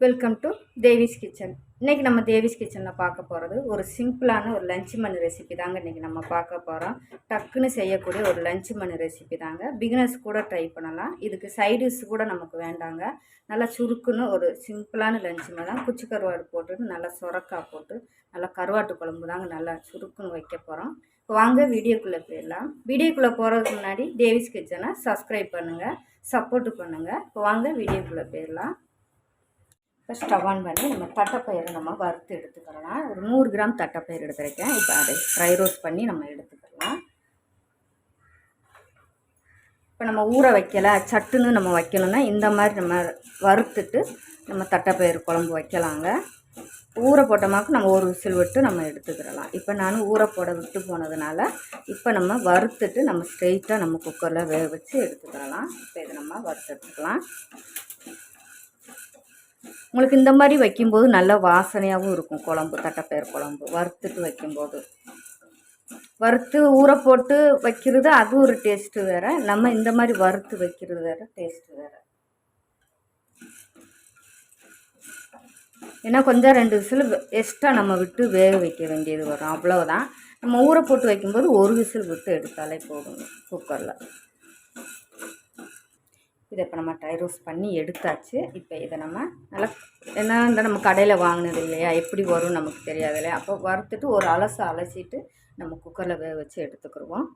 Welcome to Devi's kitchen இன்றைக்கி நம்ம தேவிஸ் கிச்சனில் பார்க்க போகிறது ஒரு சிம்பிளான ஒரு லஞ்ச் மணி ரெசிபி தாங்க இன்றைக்கி நம்ம பார்க்க போகிறோம் டக்குன்னு செய்யக்கூடிய ஒரு லஞ்ச் மணி ரெசிபி தாங்க. பிகினர்ஸ் கூட ட்ரை பண்ணலாம். இதுக்கு சைடிஷ் கூட நமக்கு வேண்டாங்க. நல்லா சுருக்குன்னு ஒரு சிம்பிளான லஞ்ச் மணி தான். குச்சி கருவாடு போட்டுன்னு நல்லா சுரக்காய் போட்டு நல்லா கருவாட்டு குழம்பு தாங்க நல்லா சுருக்குன்னு வைக்க போகிறோம் இப்போ வாங்க வீடியோக்குள்ளே போயிடலாம். வீடியோக்குள்ளே போகிறதுக்கு முன்னாடி தேவிஸ் கிச்சனை சப்ஸ்கிரைப் பண்ணுங்கள் சப்போர்ட் பண்ணுங்கள் இப்போ வாங்க வீடியோக்குள்ளே போயிடலாம். இப்போ ஸ்டவ் ஆன் பண்ணி நம்ம தட்டைப்பயிறை நம்ம வறுத்து எடுத்துக்கலாம். ஒரு நூறு கிராம் தட்டைப்பயிர் எடுத்துருக்கேன். இப்போ அதை ஃப்ரை ரோஸ்ட் பண்ணி நம்ம எடுத்துக்கலாம். இப்போ நம்ம ஊற வைக்கல சட்டுன்னு நம்ம வைக்கணும்னா இந்த மாதிரி நம்ம வறுத்துட்டு நம்ம தட்டைப்பயிறு குழம்பு வைக்கலாங்க. ஊற போட்டோமாக்கு நம்ம ஒரு விசில் விட்டு நம்ம எடுத்துக்கிறலாம் இப்போ நான் ஊற போட விட்டு போனதுனால இப்போ நம்ம வறுத்துட்டு நம்ம ஸ்ட்ரெயிட்டாக நம்ம குக்கரில் வேக வச்சு எடுத்துக்கிறலாம் இப்போ இதை நம்ம வறுத்து எடுத்துக்கலாம். உங்களுக்கு இந்த மாதிரி வைக்கும்போது நல்ல வாசனையாகவும் இருக்கும். குழம்பு தட்டைப்பயிர் குழம்பு. வறுத்துட்டு வைக்கும்போது. வறுத்து ஊற போட்டு வைக்கிறது அது ஒரு டேஸ்ட்டு வேறு. நம்ம இந்த மாதிரி வறுத்து வைக்கிறது வேறு டேஸ்ட்டு வேறு. ஏன்னா கொஞ்சம் ரெண்டு விசில் எக்ஸ்ட்ரா நம்ம விட்டு வேக வைக்க வேண்டியது வரும். அவ்வளோதான் நம்ம ஊற போட்டு வைக்கும்போது ஒரு விசில் விட்டு எடுத்தாலே போதும் குக்கரில் இதை இப்போ நம்ம ட்ரை ரோஸ்ட் பண்ணி எடுத்தாச்சு. இப்போ இதை நம்ம நல்லா என்ன நம்ம கடையில் வாங்கினது இல்லையா? எப்படி வரும் நமக்கு தெரியாது இல்லையா? அப்போ வறுத்துட்டு ஒரு அலசை அலசிட்டு நம்ம குக்கரில் வேக வச்சு எடுத்துக்கிடுவோம்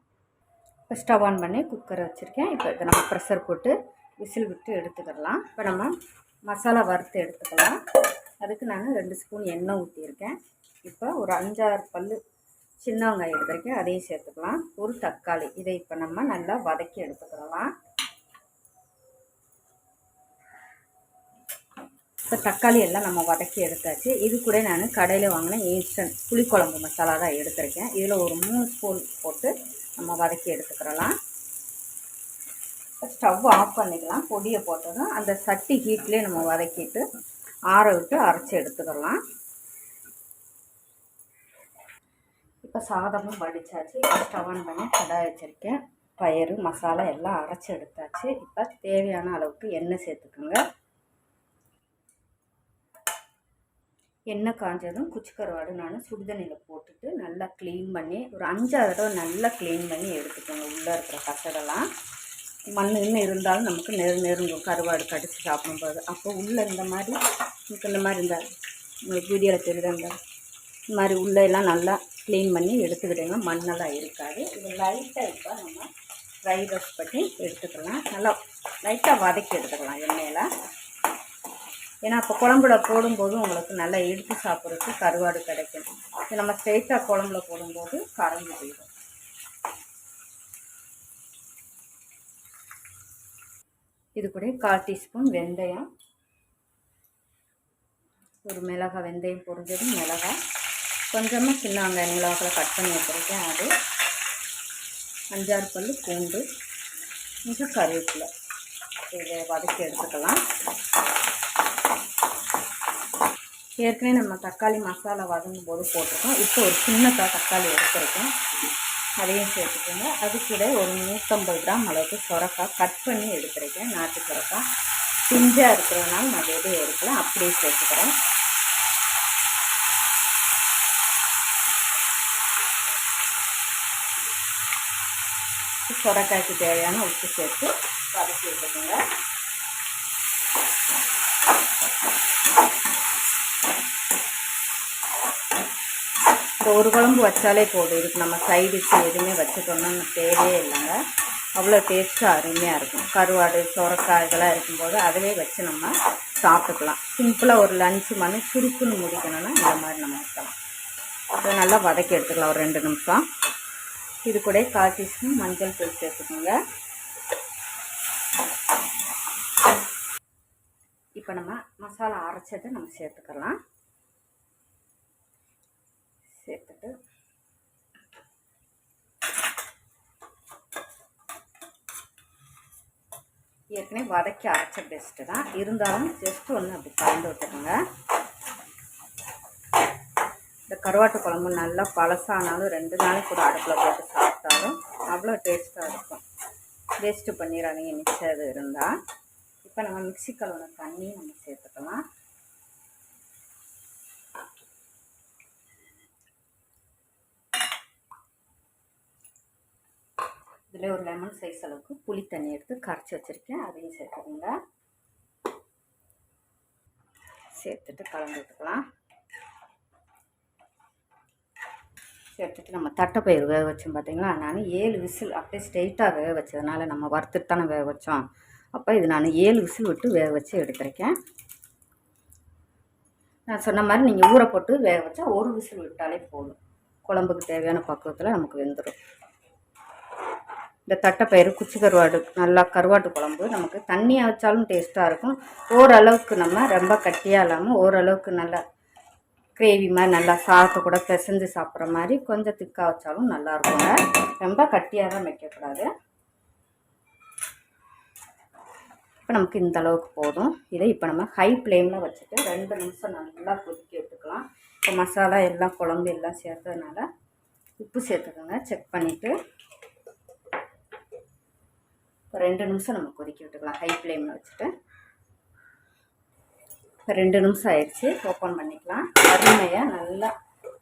இப்போ ஸ்டவ் ஆன் பண்ணி குக்கரை வச்சுருக்கேன். இப்போ இதை நம்ம ப்ரெஷர் போட்டு விசில் விட்டு எடுத்துக்கிடலாம். இப்போ நம்ம மசாலா வறுத்து எடுத்துக்கலாம். அதுக்கு நான் ரெண்டு ஸ்பூன் எண்ணெய் ஊற்றியிருக்கேன் இப்போ ஒரு அஞ்சாறு பல் சின்ன வெங்காயம் எடுத்துருக்கேன். அதையும் சேர்த்துக்கலாம். ஒரு தக்காளி இதை இப்போ நம்ம நல்லா வதக்கி எடுத்துக்கிடலாம். இப்போ தக்காளி எல்லாம் நம்ம வதக்கி எடுத்தாச்சு. இது கூட நான் கடையில் வாங்கின இன்ஸ்டன்ட் புளிக்குழம்பு மசாலா தான் எடுத்திருக்கேன். இதில் ஒரு மூணு ஸ்பூன் போட்டு நம்ம வதக்கி எடுத்துக்கிறலாம். ஸ்டவ் ஆஃப் பண்ணிக்கலாம். பொடியை போட்டதும் அந்த சட்டி ஹீட்லேயே நம்ம வதக்கிட்டு ஆற விட்டு அரைச்சி எடுத்துக்கலாம். இப்போ சாதமும் வடித்தாச்சு இப்போ ஸ்டவ் ஆன் பண்ணி கடாய் வச்சுருக்கேன். பயிறு மசாலா எல்லாம் அரைச்சி எடுத்தாச்சு. இப்போ தேவையான அளவுக்கு எண்ணெய் சேர்த்துக்கோங்க. எண்ணெய் காஞ்சதும் குச்சி கருவாடு நான் சுடுதண்ணியில் போட்டுட்டு நல்லா க்ளீன் பண்ணி ஒரு அஞ்சாறு தடவை நல்லா க்ளீன் பண்ணி எடுத்துக்கோங்க. உள்ளே இருக்கிற கசடெல்லாம் மண்ணுன்னு இன்னும் இருந்தாலும் நமக்கு நெரு நெருங்கும். கருவாடு கடிச்சு சாப்பிடும்போது. அப்போ உள்ளே இந்த மாதிரி எனக்கு இந்த மாதிரி இந்த உங்களுக்கு வீடியோவில் தெரியுது அந்த இந்த மாதிரி உள்ளே எல்லாம் நல்லா க்ளீன் பண்ணி எடுத்துக்கிட்டீங்க மண்ணெல்லாம் இருக்காது. இது லைட்டாக இப்போ நம்ம ஃப்ரை ரோஸ்ட் பண்ணி எடுத்துக்கலாம். நல்லா லைட்டாக வதக்கி எடுத்துக்கலாம் எண்ணெயில். ஏன்னா அப்போ குழம்புல போடும்போது உங்களுக்கு நல்லா எடுத்து சாப்பிட்றதுக்கு கருவாடு கிடைக்கும். இது நம்ம ஸ்ட்ரெயிட்டாக குழம்புல போடும்போது கரைஞ்சி போயிடும். இது கூட கால் டீஸ்பூன் வெந்தயம். ஒரு மிளகாய் வெந்தயம் பொறிஞ்சது மிளகாய். கொஞ்சமாக சின்ன வெங்காயம் மிளகாவில் கட் பண்ணி வச்சுருக்கேன். அது அஞ்சாறு பல் பூண்டு கொஞ்சம் கருவேப்பிலை. இதை வதக்கி எடுத்துக்கலாம். ஏற்கனவே நம்ம தக்காளி மசாலா வதங்கும் போது போட்டிருக்கோம். இப்போ ஒரு சின்ன தக்காளி எடுத்துருக்கோம். அதையும் சேர்த்துக்கோங்க. அது கூட ஒரு நூற்றம்பது கிராம் அளவுக்கு சுரக்காய் கட் பண்ணி எடுத்துருக்கேன். நாட்டு சுரக்காய். பிஞ்சாக இருக்கிறதுனால நான் எதுவும் எடுக்கல. அப்படியே சேர்த்துக்கிறேன். சுரக்காய்க்கு தேவையான உப்பு சேர்த்து வதக்கி விட்டுக்கோங்க இப்போ ஒரு குழம்பு வச்சாலே போதும். இதுக்கு நம்ம சைடிஷ் எதுவுமே வச்சுக்கணும்னு தேவையே இல்லைங்க. அவ்வளோ டேஸ்ட்டாக அருமையாக இருக்கும். கருவாடு சுரக்காய் இதெல்லாம் இருக்கும்போது அதிலே வச்சு நம்ம சாப்பிட்டுக்கலாம். சிம்பிளாக ஒரு லஞ்சு மணி சுருக்குன்னு முடிக்கணும்னா இந்த மாதிரி நம்ம வைக்கலாம். இதை நல்லா வதக்கி எடுத்துக்கலாம். ஒரு ரெண்டு நிமிஷம். இது கூட கால் மஞ்சள் தூள் சேர்த்துக்கோங்க. இப்போ நம்ம மசாலா அரைச்சதை நம்ம சேர்த்துக்கலாம் சேர்த்துட்டு ஏற்கனவே வதக்கி அரைச்ச பெஸ்ட்டு தான். இருந்தாலும் ஜஸ்ட் ஒன்று அப்படி கலந்து விட்டுக்கோங்க. இந்த கருவாட்டு குழம்பு நல்லா பழசானாலும் ரெண்டு நாளைக்கு கூட அடுப்பில் போட்டு சாப்பிட்டாலும் அவ்வளோ டேஸ்ட்டாக இருக்கும். வேஸ்ட்டு பண்ணிடாதீங்க மிச்சம் இது இருந்தால் இப்போ நம்ம மிக்சி கழுவுன தண்ணி நம்ம சேர்த்துக்கலாம். இதில் ஒரு லெமன் சைஸ் அளவுக்கு புளி தண்ணி எடுத்து கரைச்சி வச்சுருக்கேன். அதையும் சேர்த்துக்கோங்க. சேர்த்துட்டு கலந்து விட்டுக்கலாம். சேர்த்துட்டு நம்ம தட்டைப்பயிறு வேக வச்சோம் பார்த்தீங்களா நான் ஏழு விசில் அப்படியே ஸ்ட்ரெயிட்டாக வேக வச்சதுனால நம்ம வறுத்துட்டு தானே வேக வச்சோம். அப்போ இது நான் ஏழு விசில் விட்டு வேக வச்சு எடுத்திருக்கேன். நான் சொன்ன மாதிரி நீங்கள் ஊற போட்டு வேக வச்சா ஒரு விசில் விட்டாலே போதும். குழம்புக்கு தேவையான பக்குவத்தில் நமக்கு வெந்துடும் இந்த தட்டைப்பயிறு குச்சி கருவாடு நல்லா கருவாட்டு குழம்பு நமக்கு தண்ணியாக வச்சாலும் டேஸ்ட்டாக இருக்கும். ஓரளவுக்கு நம்ம ரொம்ப கட்டியாக இல்லாமல் ஓரளவுக்கு நல்லா கிரேவி மாதிரி நல்லா சாதத்தை கூட பிசைஞ்சு சாப்பிட்ற மாதிரி கொஞ்சம் திக்காக வச்சாலும் நல்லா இருக்குங்க. ரொம்ப கட்டியாக தான் வைக்கக்கூடாது இப்போ நமக்கு இந்த அளவுக்கு போதும். இதை இப்போ நம்ம ஹை ஃப்ளேமில் வச்சுட்டு ரெண்டு நிமிஷம் நல்லா கொதிக்க விட்டுக்கலாம். இப்போ மசாலா எல்லாம் குழம்பு எல்லாம் சேர்த்ததுனால உப்பு சேர்த்துக்கோங்க. செக் பண்ணிவிட்டு இப்போ ரெண்டு நிமிஷம் நம்ம கொதிக்க விட்டுக்கலாம். ஹை ஃப்ளேமில் வச்சுட்டு. இப்போ ரெண்டு நிமிஷம் ஆயிடுச்சு. ஓப்பன் பண்ணிக்கலாம். அருமையாக நல்லா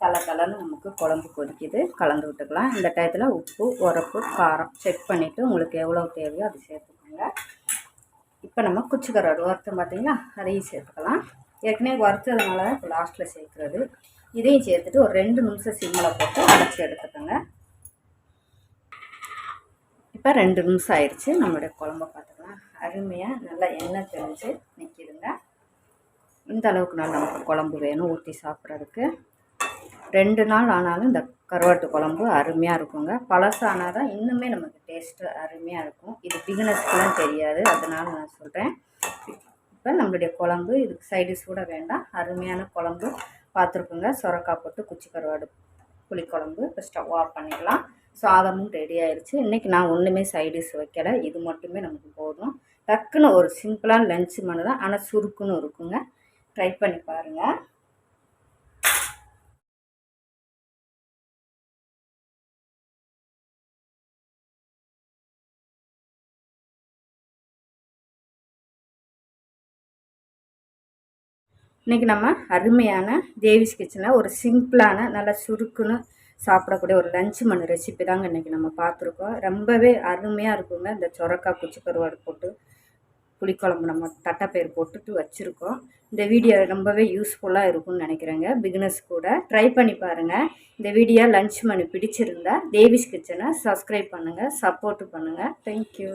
தலை தலைன்னு நமக்கு குழம்பு கொதிக்குது. கலந்து விட்டுக்கலாம். இந்த டயத்தில் உப்பு உரப்பு காரம் செக் பண்ணிவிட்டு உங்களுக்கு எவ்வளோ தேவையோ அது சேர்த்துக்கோங்க. இப்போ நம்ம குச்சிக்கரோடு கருவாடு வறுத்தோம் பார்த்தீங்களா? அதையும் சேர்த்துக்கலாம். ஏற்கனவே வறுத்ததுனால தான் இப்போ லாஸ்ட்டில் சேர்க்குறது. இதையும் சேர்த்துட்டு ஒரு ரெண்டு நிமிஷம் சிம்மில் போட்டு அடைச்சி எடுத்துக்கோங்க. இப்போ ரெண்டு நிமிஷம் ஆயிடுச்சு. நம்மளுடைய குழம்ப பார்த்துக்கலாம். அருமையாக நல்லா எண்ணெய் தெளிஞ்சு நிற்கிதுங்க இந்த அளவுக்கு நாள் நமக்கு குழம்பு வேணும். ஊற்றி சாப்பிட்றதுக்கு. ரெண்டு நாள் ஆனாலும் இந்த கருவாட்டு குழம்பு அருமையாக இருக்குங்க. பழசானால் தான் இன்னுமே நமக்கு டேஸ்ட்டு அருமையாக இருக்கும். இது பிகினர்ஸ்க்குலாம் தெரியாது. அதனால் நான் சொல்கிறேன் இப்போ நம்மளுடைய குழம்பு இதுக்கு சைடு கூட வேண்டாம். அருமையான குழம்பு பார்த்துருக்குங்க. சுரக்காய் போட்டு குச்சி கருவாடு புளிக்குழம்பு இப்போ ஸ்டவ் ஆஃப் பண்ணிடலாம். சாதமும் ரெடி ஆயிடுச்சு இன்றைக்கி நான் ஒன்றுமே சைடிஷ் வைக்கலை. இது மட்டுமே நமக்கு போதும். டக்குன்னு ஒரு சிம்பிளான லஞ்ச் மனு தான் ஆனால் சுருக்குன்னு இருக்குங்க. ட்ரை பண்ணி பாருங்கள் இன்றைக்கி நம்ம அருமையான தேவிஸ் கிச்சனில் ஒரு சிம்பிளான நல்ல சுருக்குன்னு சாப்பிடக்கூடிய ஒரு லஞ்ச் மண் ரெசிபி தாங்க இன்றைக்கி நம்ம பார்த்துருக்கோம். ரொம்பவே அருமையாக இருக்குங்க. இந்த சொரக்காய் குச்சி கருவாடு போட்டு புளிக்குழம்பு நம்ம தட்டைப்பயிர் போட்டுட்டு வச்சுருக்கோம். இந்த வீடியோ ரொம்பவே யூஸ்ஃபுல்லாக இருக்கும்னு நினைக்கிறேங்க. பிகினர்ஸ் கூட ட்ரை பண்ணி பாருங்கள் இந்த வீடியோ லஞ்ச் மணி பிடிச்சிருந்தா தேவிஸ் கிச்சனை சப்ஸ்கிரைப் பண்ணுங்கள் சப்போர்ட்டு பண்ணுங்கள் தேங்க்யூ